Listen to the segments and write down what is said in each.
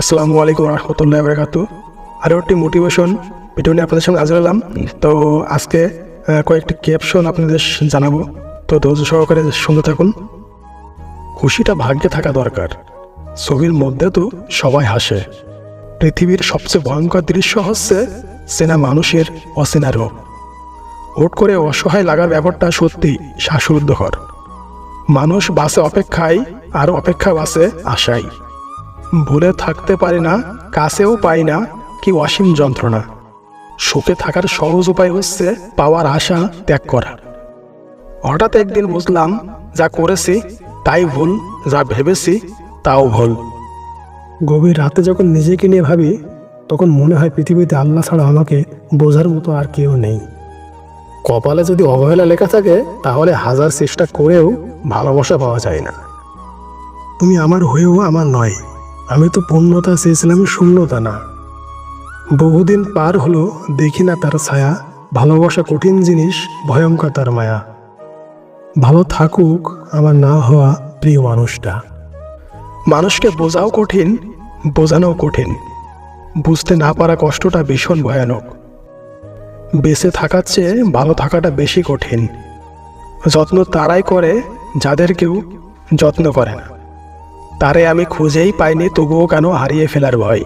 আসসালামু আলাইকুম রহমতুল্লাহ বরকাত আরও একটি মোটিভেশন ভিডিও নিয়ে আপনাদের সঙ্গে হাজির হলাম। তো আজকে কয়েকটি ক্যাপশন আপনাদের জানাব। তো ধৈর্য সহকারে শুনতে থাকুন। খুশিটা ভাগ্যে থাকা দরকার। ছবির মধ্যে তো সবাই হাসে। পৃথিবীর সবচেয়ে ভয়ঙ্কর দৃশ্য হচ্ছে চেনা মানুষের অচেনা রোগ হুট করে অসহায় লাগার ব্যাপারটা সত্যি শ্বাসরুদ্ধকর। মানুষ বাসে অপেক্ষায় আর অপেক্ষা বাসে আশায়। ভুলে থাকতে পারি না, কাছেও পাই না, কি অসীম যন্ত্রণা। সুখে থাকার সহজ উপায় হচ্ছে পাওয়ার আশা ত্যাগ করা। হঠাৎ একদিন বুঝলাম, যা করেছি তাই ভুল, যা ভেবেছি তাও ভুল। গভীর রাতে যখন নিজেকে নিয়ে ভাবি, তখন মনে হয় পৃথিবীতে আল্লাহ ছাড়া আমাকে বোঝার মতো আর কেউ নেই। কপালে যদি অবহেলা লেখা থাকে, তাহলে হাজার চেষ্টা করেও ভালোবাসা পাওয়া যায় না। তুমি আমার হয়েও আমার নয়। আমি তো পূর্ণতা চেয়েছিলাম শূন্যতা না। বহুদিন পার হলো, দেখি না তার ছায়া। ভালোবাসা কঠিন জিনিস, ভয়ঙ্কর তার মায়া। ভালো থাকুক আমার না হওয়া প্রিয় মানুষটা। মানুষকে বোঝাও কঠিন, বোঝানোও কঠিন। বুঝতে না পারা কষ্টটা ভীষণ ভয়ানক। বেঁচে থাকার চেয়ে ভালো থাকাটা বেশি কঠিন। যত্ন তারাই করে, যাদের কেউ যত্ন করে না। তারে আমি খুঁজেই পাইনি, তবুও কেন হারিয়ে ফেলার ভয়?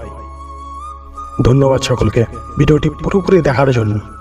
ধন্যবাদ সকলকে। ভিডিওটি পুরোপুরি দেখার জন্য।